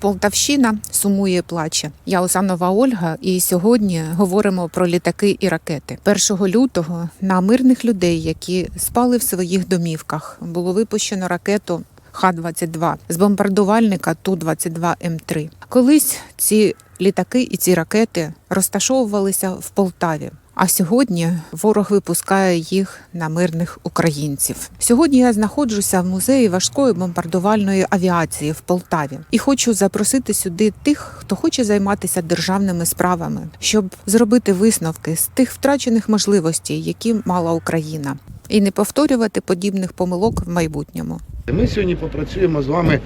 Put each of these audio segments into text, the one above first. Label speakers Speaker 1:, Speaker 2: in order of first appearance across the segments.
Speaker 1: Полтавщина сумує, плаче. Я Осанова Ольга, і сьогодні говоримо про літаки і ракети. 1 лютого на мирних людей, які спали в своїх домівках, було випущено ракету. Х-22 з бомбардувальника Ту-22М3. Колись ці літаки і ці ракети розташовувалися в Полтаві. А сьогодні ворог випускає їх на мирних українців. Сьогодні я знаходжуся в музеї важкої бомбардувальної авіації в Полтаві і хочу запросити сюди тих, хто хоче займатися державними справами, щоб зробити висновки з тих втрачених можливостей, які мала Україна, і не повторювати подібних помилок в майбутньому.
Speaker 2: Ми сьогодні попрацюємо з вами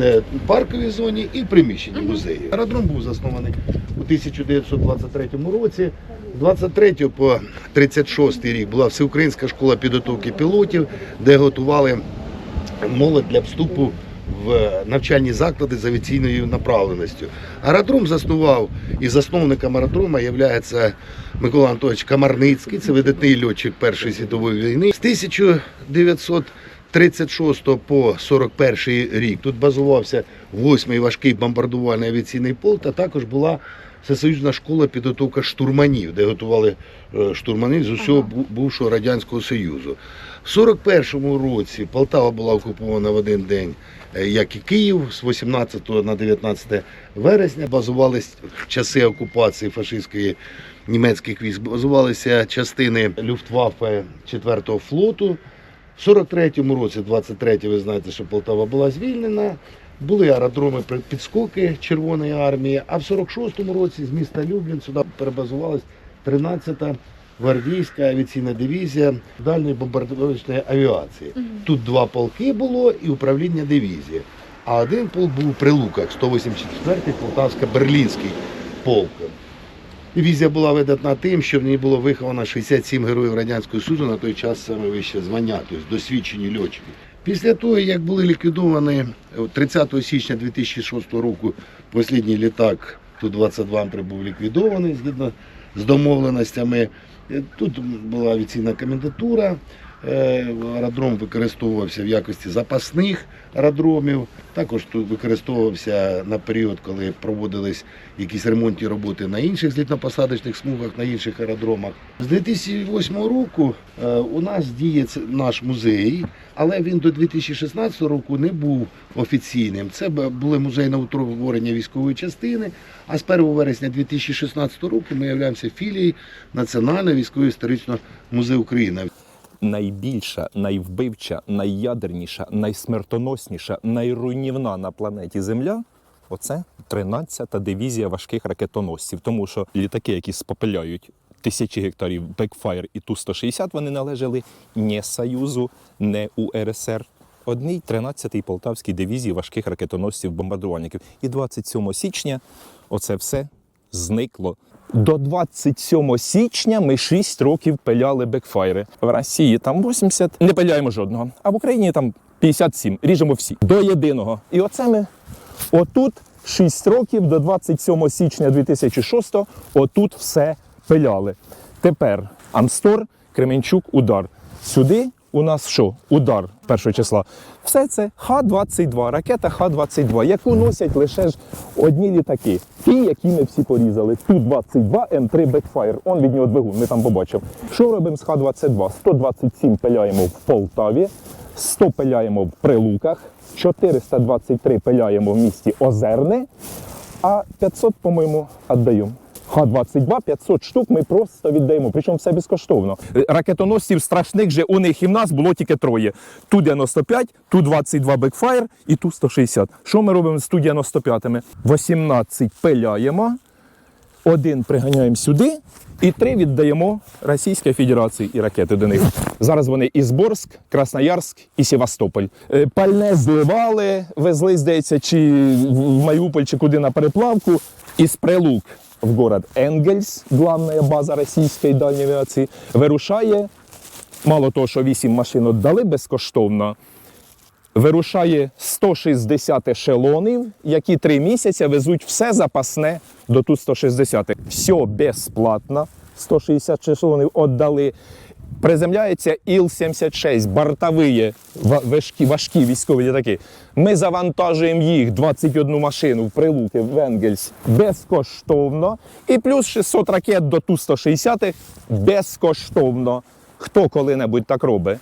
Speaker 2: е, в парковій зоні і в приміщенні музею. Аеродром був заснований у 1923 році. З 23 по 36 рік була всеукраїнська школа підготовки пілотів, де готували молодь для вступу в навчальні заклади з авіаційною направленістю. Аеродром заснував і засновником аеродрома є Микола Анатолійович Камарницький, це видатний льотчик Першої світової війни. З 1936 по 41 рік тут базувався 8-й важкий бомбардувальний авіаційний полк, а також була Всесоюзна школа підготовка штурманів, де готували е, штурманів з усього бу- бувшого Радянського Союзу. В 41-му році Полтава була окупована в один день, е, як і Київ, з 18 на 19 вересня базувались в часи окупації фашистської німецьких військ, базувалися частини Люфтваффе 4-го флоту. В 43-му році, 23 ви знаєте, що Полтава була звільнена. Були аеродроми підскоки Червоної армії, а в 46-му році з міста Люблін сюди перебазувалась 13-та гвардійська авіаційна дивізія дальньої бомбардувальної авіації. Тут два полки було і управління дивізії. А один полк був при Луках, 184-й Полтавсько-Берлінський полк. Дивізія була видатна тим, що в ній було виховано 67 героїв Радянського Союзу на той час саме вище звання, тобто досвідчені льотчики. Після того, як були ліквідовані е, 30 січня 2006 року, останній літак Ту-22 був ліквідований згідно з домовленостями. Тут була авіаційна комендатура. Е, Аеродром використовувався в якості запасних аеродромів. Також тут використовувався на період, коли проводились якісь ремонтні роботи на інших злітно-посадочних смугах, на інших аеродромах. З 2008 року е, у нас діє наш музей, але він до 2016 року не був офіційним. Це були музей на утворення військової частини. А з 1 вересня 2016 року ми являємося філією Національного військово-історичного музею України.
Speaker 3: Найбільша, найвбивча, найядерніша, найсмертоносніша, найруйнівна на планеті Земля. Оце 13-та дивізія важких ракетоносців. Тому що літаки, які спопиляють тисячі гектарів Бекфайр і Ту-160, вони належали не Союзу, не УРСР. Одній 13-й Полтавській дивізії важких ракетоносців бомбардувальників. І 27 січня оце все зникло. До 27 січня ми 6 років пиляли бекфайри. В Росії там 80, не пиляємо жодного. А в Україні там 57, ріжемо всі до єдиного. І оце ми отут 6 років до 27 січня 2006 отут все пиляли. Тепер Амстор, Кременчук, удар. Сюди у нас що? Удар першого числа. Все це Х-22, ракета Х-22, яку носять лише ж одні літаки. Ті, які ми всі порізали. Ту-22 М3 Backfire. Он від нього двигун, ми там побачив. Що робимо з Х-22? 127 пиляємо в Полтаві, 100 пиляємо в Прилуках, 423 пиляємо в місті Озерне, а 500, по-моєму, віддаємо. Х-22, 500 штук ми просто віддаємо, причому все безкоштовно. Е, Ракетоносців страшних же у них і в нас було тільки троє. Ту-95, Ту-22 Бекфайр і Ту-160. Що ми робимо з Ту-95? 18 пиляємо, один приганяємо сюди і три віддаємо Російській Федерації і ракети до них. Зараз вони із Борськ, Красноярськ і Севастополь. Е, Пальне зливали, везли, здається, чи в Маріуполь, чи куди на переплавку, із Прилук в город Енгельс, главная база російської дальньої авіації, вирушає. Мало того, що 8 машин віддали безкоштовно, вирушає 160 ешелонів, які три місяці везуть все запасне до тут 160. Все безплатно. 160 ешелонів віддали. Приземляється Іл-76, бортові важкі, важкі військові літаки. Ми завантажуємо їх 21 машину в прилуки в Енгельс безкоштовно. І плюс 600 ракет до Ту-160 безкоштовно. Хто коли-небудь так робить?